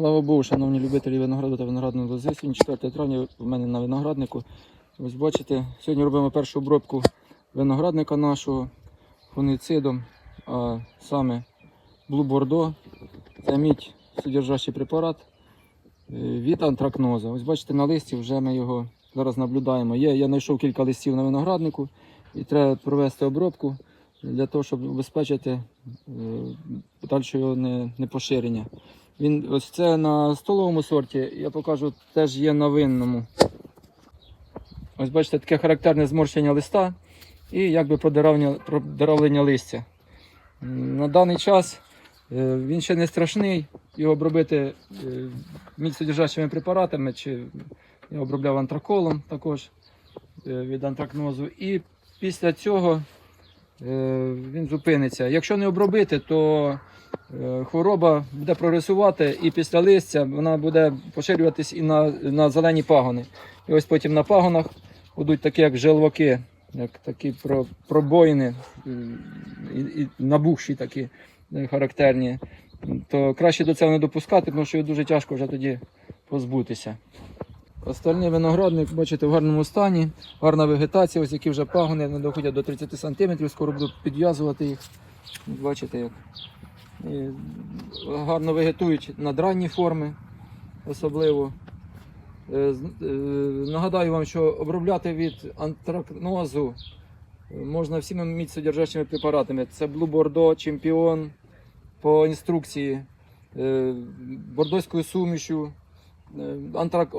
Слава Богу, шановні любителі винограду та виноградної лози. Сьогодні 4 травня в мене на винограднику. Ось бачите, сьогодні робимо першу обробку виноградника нашого фунгицидом, а саме Blue Bordeaux. Це мідь содержащий препарат е, від антракноза. Ось бачите, на листі вже ми його зараз наблюдаємо. Є, я знайшов кілька листів на винограднику і треба провести обробку для того, щоб убезпечити е, подальше його не, не. Він ось це на столовому сорті, я покажу, теж є на винному. Ось бачите, таке характерне зморщення листа і якби продиравлення, листя. На даний час е, він ще не страшний, його обробити е, міцнодержащими препаратами, чи я обробляв антраколом також е, від антракнозу. І після цього він зупиниться. Якщо не обробити, то хвороба буде прогресувати і після листя вона буде поширюватись і на, на зелені пагони. І ось потім на пагонах будуть такі, як желваки, як такі пробоїни е, і, і набухші такі е, характерні. То краще до цього не допускати, тому що його дуже тяжко вже тоді позбутися. Остальний виноградник, бачите, в гарному стані, гарна вегетація, ось які вже пагони не доходять до 30 см, скоро буду підв'язувати їх. Бачите, як гарно вегетують надранні форми, особливо. Е, е, Нагадаю вам, що обробляти від антракнозу можна всіма міцнодержащими препаратами. Це Blue Bordeaux, Чемпіон по інструкції, е, бордоською сумішю,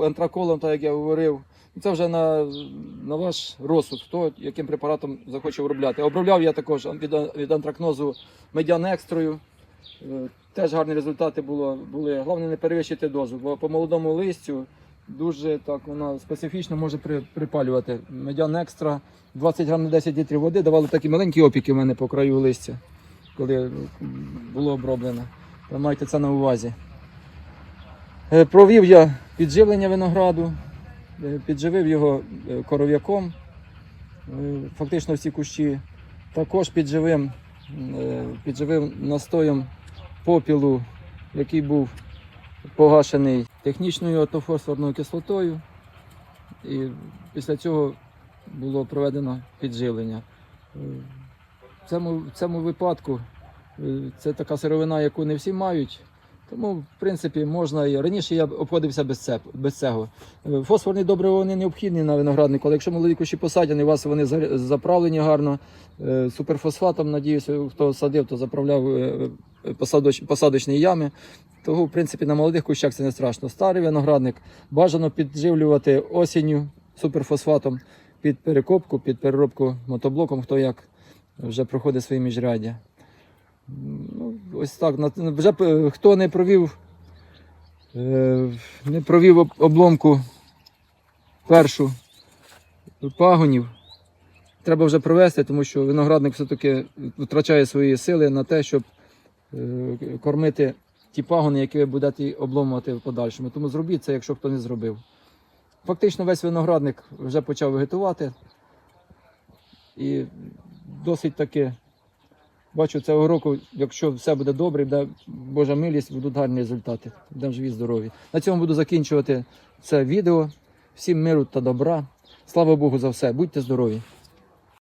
антраколом, так як я говорив. Це вже на, на ваш розсуд, хто яким препаратом захоче обробляти. Обробляв я також від, від антракнозу медян екстрою. Е, Теж гарні результати було, були. Головне не перевищити дозу, бо по молодому листю дуже так вона специфічно може при, припалювати. Медян екстра 20 грам на 10 літрів води давали такі маленькі опіки в мене по краю листя, коли було оброблено. Майте це на увазі. Е, Провів я підживлення винограду, е, підживив його е, коров'яком, е, фактично всі кущі. Також підживив, е, підживив настоєм попілу, який був погашений технічною атофосфорною кислотою. І після цього було проведено підживлення. Е, В цьому, в цьому випадку е, це така сировина, яку не всі мають. Тому, в принципі, можна і раніше я обходився без, це, без цього. Е, Фосфорні добрива вони необхідні на винограднику, але якщо молоді кущі посадяні, у вас вони заправлені гарно. е, Суперфосфатом, надіюся, хто садив, то заправляв е, посадоч, посадочні ями. Того, в принципі, на молодих кущах це не страшно. Старий виноградник бажано підживлювати осінню суперфосфатом під перекопку, під переробку мотоблоком, хто як вже проходить свої міжряддя. Ось так. Вже хто не провів, е, не провів обломку першу пагонів, треба вже провести, тому що виноградник все-таки втрачає свої сили на те, щоб е, кормити ті пагони, які ви будете обломувати в подальшому. Тому зробіть це, якщо хто не зробив. Фактично весь виноградник вже почав вегетувати. І досить таки бачу цього року, якщо все буде добре, буде Божа милість, будуть гарні результати. Будемо живі, здорові. На цьому буду закінчувати це відео. Всім миру та добра. Слава Богу за все. Будьте здорові!